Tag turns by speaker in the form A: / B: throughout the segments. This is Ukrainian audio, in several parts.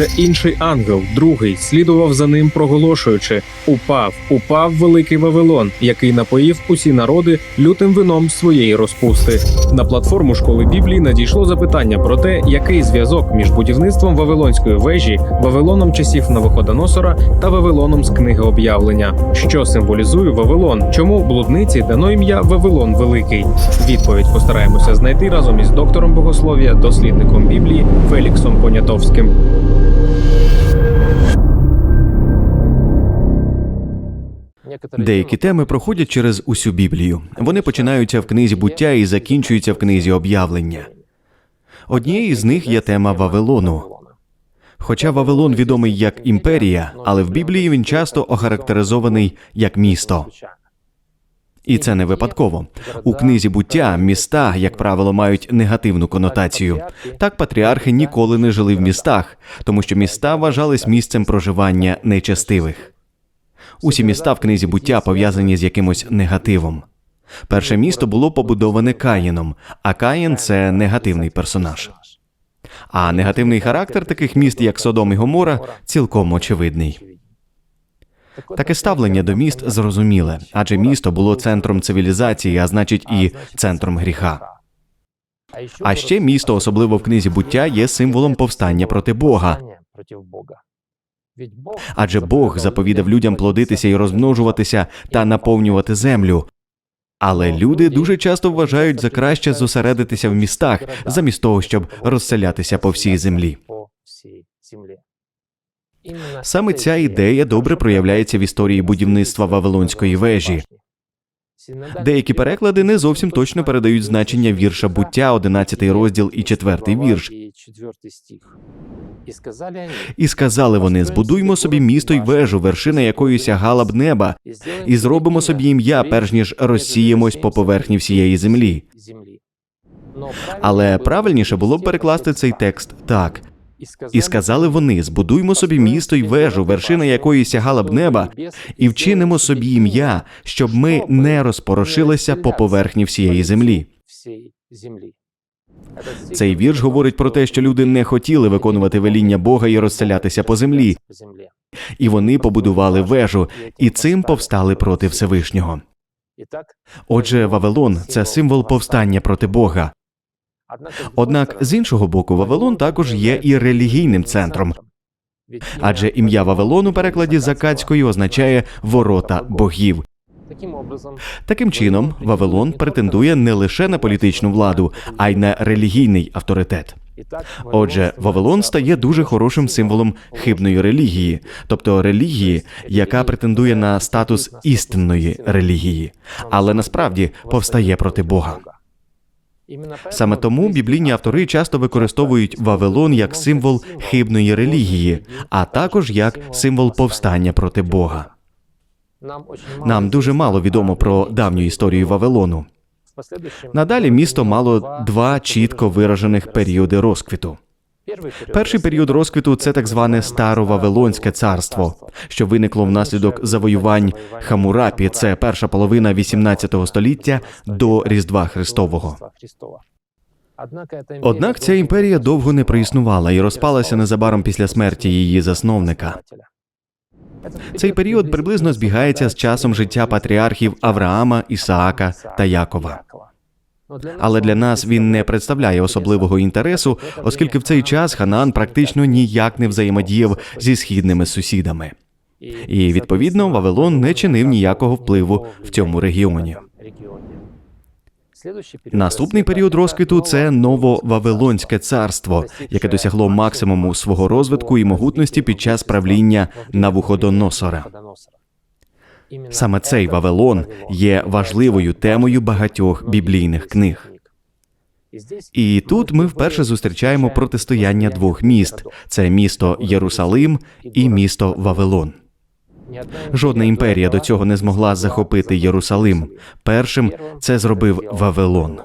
A: Отже, інший ангел, другий, слідував за ним, проголошуючи: Упав, упав великий Вавилон, який напоїв усі народи лютим вином своєї розпусти. На платформу школи Біблії надійшло запитання про те, який зв'язок між будівництвом Вавилонської вежі, Вавилоном часів Навуходоносора та Вавилоном з книги об'явлення. Що символізує Вавилон? Чому блудниці дано ім'я Вавилон Великий? Відповідь постараємося знайти разом із доктором богослов'я, дослідником Біблії Феліксом Понятовським.
B: Деякі теми проходять через усю Біблію. Вони починаються в книзі буття і закінчуються в книзі об'явлення. Однією з них є тема Вавилону. Хоча Вавилон відомий як імперія, але в Біблії він часто охарактеризований як місто. І це не випадково. У книзі буття міста, як правило, мають негативну конотацію. Так патріархи ніколи не жили в містах, тому що міста вважались місцем проживання нечестивих. Усі міста в книзі буття пов'язані з якимось негативом. Перше місто було побудоване Каїном, а Каїн це негативний персонаж. А негативний характер таких міст, як Содом і Гомора, цілком очевидний. Таке ставлення до міст зрозуміле, адже місто було центром цивілізації, а значить і центром гріха. А ще місто, особливо в книзі буття, є символом повстання проти Бога. Адже Бог заповідав людям плодитися і розмножуватися та наповнювати землю. Але люди дуже часто вважають за краще зосередитися в містах, замість того, щоб розселятися по всій землі. Саме ця ідея добре проявляється в історії будівництва Вавилонської вежі. Деякі переклади не зовсім точно передають значення вірша буття, 11 розділ і 4 вірш. І сказали вони: збудуймо собі місто й вежу, вершина якої сягала б неба, і зробимо собі ім'я, перш ніж розсіємось по поверхні всієї землі. Але правильніше було б перекласти цей текст так. І сказали вони: збудуймо собі місто й вежу, вершина якої сягала б неба, і вчинимо собі ім'я, щоб ми не розпорошилися по поверхні всієї землі. Цей вірш говорить про те, що люди не хотіли виконувати веління Бога і розселятися по землі, і вони побудували вежу, і цим повстали проти Всевишнього. Отже, Вавилон це символ повстання проти Бога. Однак з іншого боку, Вавилон також є і релігійним центром, адже ім'я Вавилон у перекладі з акадської означає ворота богів. Таким образом, таким чином, Вавилон претендує не лише на політичну владу, а й на релігійний авторитет. Отже, Вавилон стає дуже хорошим символом хибної релігії, тобто релігії, яка претендує на статус істинної релігії, але насправді повстає проти Бога. Саме тому біблійні автори часто використовують Вавилон як символ хибної релігії, а також як символ повстання проти Бога. Нам дуже мало відомо про давню історію Вавилону. Надалі місто мало два чітко виражених періоди розквіту. Перший період розквіту це так зване Старовавилонське царство, що виникло внаслідок завоювань Хамурапі. Це перша половина 18 століття до Різдва Христового. Однак ця імперія довго не проіснувала і розпалася незабаром після смерті її засновника. Цей період приблизно збігається з часом життя патріархів Авраама, Ісаака та Якова. Але для нас він не представляє особливого інтересу, оскільки в цей час Ханан практично ніяк не взаємодіяв зі східними сусідами. І відповідно Вавилон не чинив ніякого впливу в цьому регіоні. Наступний період розквіту це нововавилонське царство, яке досягло максимуму свого розвитку і могутності під час правління Навуходоносора. Саме цей Вавилон є важливою темою багатьох біблійних книг. І тут ми вперше зустрічаємо протистояння двох міст: це місто Єрусалим і місто Вавилон. Жодна імперія до цього не змогла захопити Єрусалим. Першим це зробив Вавилон.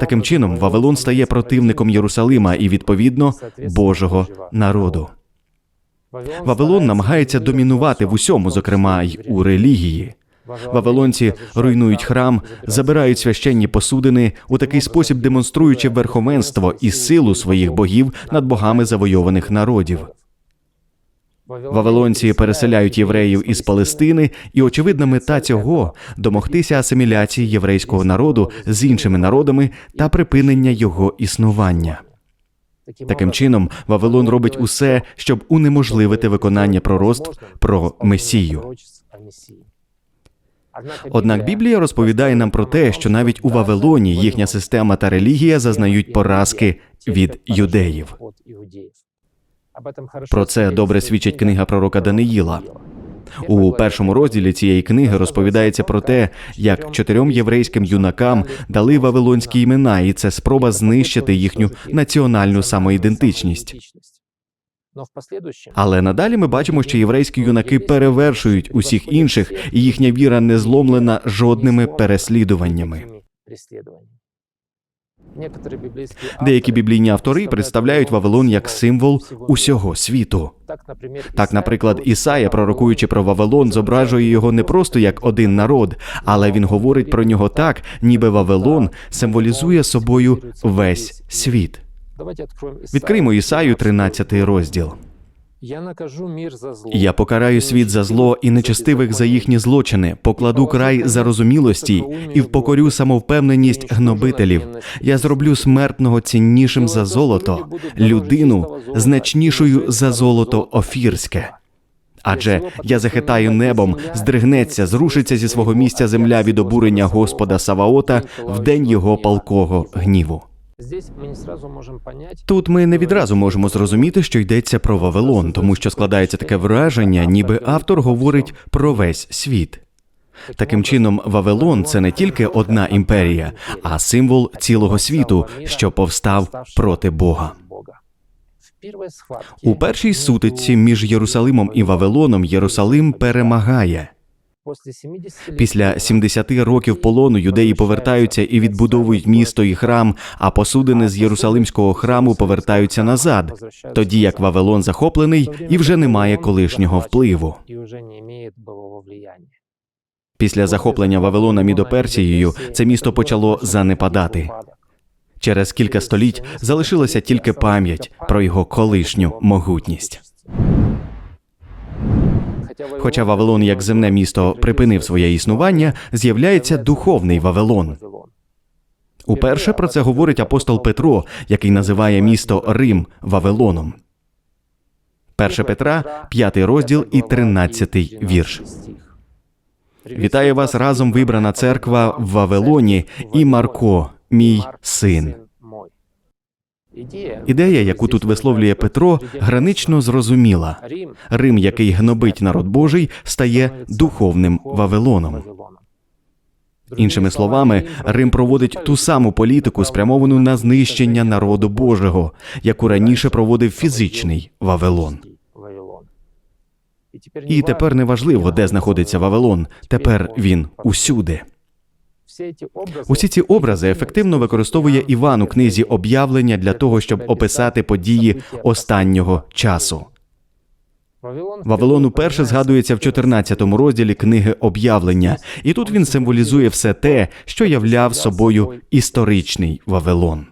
B: Таким чином, Вавилон стає противником Єрусалима і, відповідно, Божого народу. Вавилон намагається домінувати в усьому, зокрема й у релігії. Вавилонці руйнують храм, забирають священні посудини, у такий спосіб демонструючи верховенство і силу своїх богів над богами завойованих народів. Вавилонці переселяють євреїв із Палестини, і очевидна мета цього домогтися асиміляції єврейського народу з іншими народами та припинення його існування. Таким чином, Вавилон робить усе, щоб унеможливити виконання пророцтв про Месію. Однак Біблія розповідає нам про те, що навіть у Вавилоні їхня система та релігія зазнають поразки від юдеїв. Про це добре свідчить книга пророка Даниїла. У першому розділі цієї книги розповідається про те, як чотирьом єврейським юнакам дали вавилонські імена, і це спроба знищити їхню національну самоідентичність. Але надалі ми бачимо, що єврейські юнаки перевершують усіх інших, і їхня віра не зломлена жодними переслідуваннями. Деякі біблійні автори представляють Вавилон як символ усього світу. Так, наприклад, Ісая, пророкуючи про Вавилон, зображує його не просто як один народ, але він говорить про нього так, ніби Вавилон символізує собою весь світ. Відкриймо Ісаю 13 розділ.
C: Я накажу мір за зло.
B: Я покараю світ за зло і нечестивих за їхні злочини, покладу край зарозумілості і впокорю самовпевненість гнобителів. Я зроблю смертного ціннішим за золото, людину значнішою за золото офірське. Адже я захитаю небом, здригнеться, зрушиться зі свого місця земля від обурення Господа Саваота в день його палкого гніву. Тут ми не відразу можемо зрозуміти, що йдеться про Вавилон, тому що складається таке враження, ніби автор говорить про весь світ. Таким чином, Вавилон це не тільки одна імперія, а символ цілого світу, що повстав проти Бога. У першій сутичці між Єрусалимом і Вавилоном Єрусалим перемагає. Після 70 років полону юдеї повертаються і відбудовують місто і храм, а посудини з Єрусалимського храму повертаються назад, тоді як Вавилон захоплений і вже не має колишнього впливу. Після захоплення Вавилона Мідоперсією це місто почало занепадати. Через кілька століть залишилася тільки пам'ять про його колишню могутність. Хоча Вавилон як земне місто припинив своє існування, з'являється духовний Вавилон. Уперше про це говорить апостол Петро, який називає місто Рим Вавилоном. 1 Петра, 5 розділ і 13 вірш. Вітаю вас разом вибрана церква в Вавилоні і Марко, мій син. Ідея, яку тут висловлює Петро, гранично зрозуміла.
C: Рим,
B: який гнобить народ Божий, стає духовним Вавилоном. Іншими словами, Рим проводить ту саму політику, спрямовану на знищення народу Божого, яку раніше проводив фізичний Вавилон. І тепер не важливо, де знаходиться Вавилон. Тепер він усюди. Усі ці образи ефективно використовує Іван у книзі об'явлення для того, щоб описати події останнього часу. Вавилон уперше згадується в 14 розділі книги об'явлення, і тут він символізує все те, що являв собою історичний Вавилон.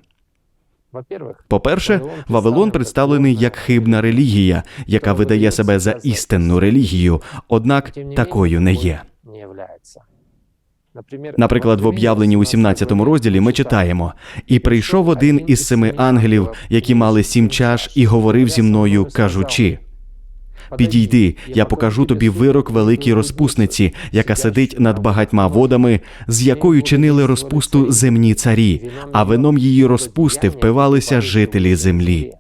B: По-перше, Вавилон представлений як хибна релігія, яка видає себе за істинну релігію, однак такою не є. Наприклад, в об'явленні у 17 розділі ми читаємо: і прийшов один із семи ангелів, які мали сім чаш, і говорив зі мною, кажучи. Підійди, я покажу тобі вирок великій розпусниці, яка сидить над багатьма водами, з якою чинили розпусту земні царі, а вином її розпусти впивалися жителі землі.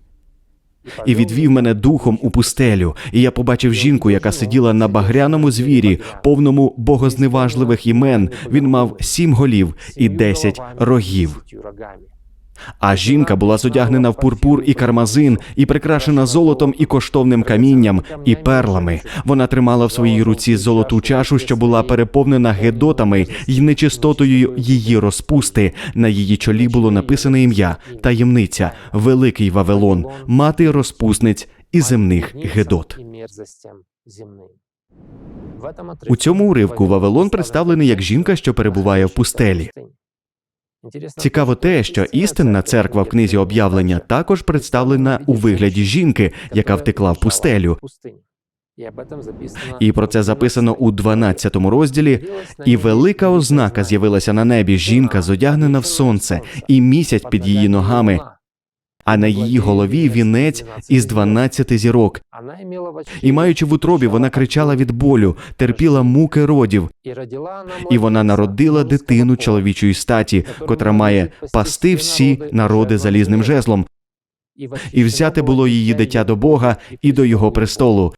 B: І відвів мене духом у пустелю, і я побачив жінку, яка сиділа на багряному звірі, повному богозневажливих імен. Він мав сім голів і десять рогів. А жінка була зодягнена в пурпур і кармазин, і прикрашена золотом і коштовним камінням, і перлами. Вона тримала в своїй руці золоту чашу, що була переповнена гедотами й нечистотою її розпусти. На її чолі було написане ім'я, таємниця, великий Вавилон, мати розпусниць і земних гедот.
C: І
B: У цьому уривку Вавилон представлений як жінка, що перебуває в пустелі. Цікаво те, що істинна церква в книзі об'явлення також представлена у вигляді жінки, яка втекла в пустелю. І про це записано у 12 розділі. І велика ознака з'явилася на небі. жінка, зодягнена в сонце, і місяць під її ногами, а на її голові вінець із 12 зірок. І маючи в утробі, вона кричала від болю, терпіла муки родів, і вона народила дитину чоловічої статі, котра має пасти всі народи залізним жезлом, і взяти було її дитя до Бога і до його престолу.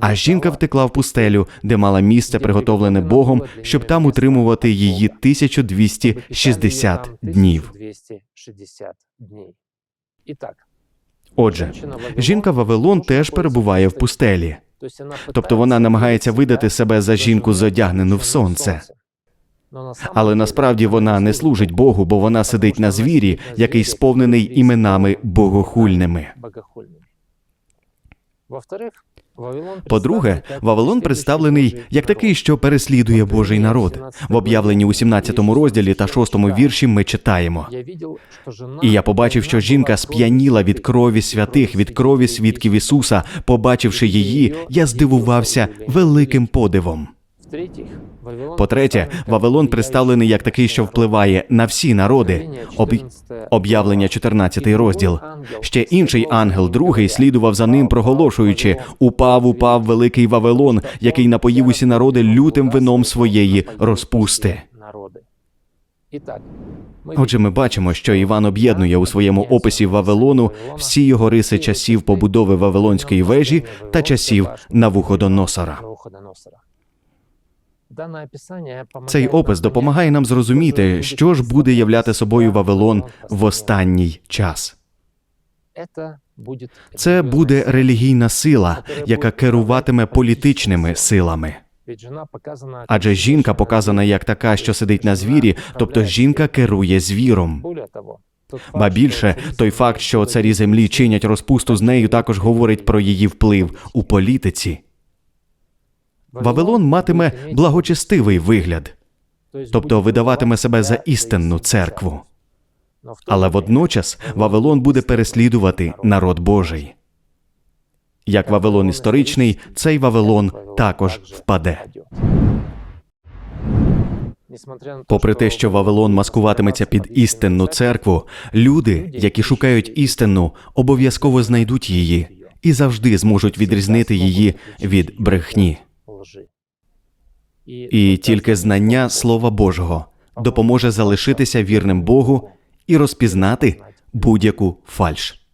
B: А жінка втекла в пустелю, де мала місце приготовлене Богом, щоб там утримувати її 1260 днів. Отже, жінка Вавилон теж перебуває в пустелі.
C: Тобто вона намагається видати себе за жінку, зодягнену в сонце.
B: Але насправді вона не служить Богу, бо вона сидить на звірі, який сповнений іменами богохульними.
C: По-друге, Вавилон представлений як такий, що переслідує Божий народ.
B: В об'явленні у 17 розділі та 6 вірші ми читаємо.
C: І я побачив, що жінка сп'яніла від
B: крові святих, від крові свідків Ісуса. Побачивши її, я здивувався великим подивом.
C: По-третє, Вавилон представлений як такий, що впливає
B: на всі народи. Об... Об'явлення 14 розділ. Ще інший ангел, другий, слідував за ним, проголошуючи: Упав, упав великий Вавилон, який напоїв усі народи лютим вином своєї розпусти. Отже, ми бачимо, що Іван об'єднує у своєму описі Вавилону всі його риси часів побудови Вавилонської вежі та часів Навуходоносора. Цей опис допомагає нам зрозуміти, що ж буде являти собою Вавилон в останній час. Це буде релігійна сила, яка керуватиме політичними силами. Адже жінка показана як така, що сидить на звірі, тобто жінка керує звіром. Ба більше той факт, що царі землі чинять розпусту з нею, також говорить про її вплив у політиці. Вавилон матиме благочестивий вигляд, тобто видаватиме себе за істинну церкву. Але водночас Вавилон буде переслідувати народ Божий. Як Вавилон історичний, цей Вавилон також впаде. Попри те, що Вавилон маскуватиметься під істинну церкву, люди, які шукають істину, обов'язково знайдуть її і завжди зможуть відрізнити її від брехні. І тільки знання Слова Божого допоможе залишитися вірним Богу і розпізнати будь-яку фальш.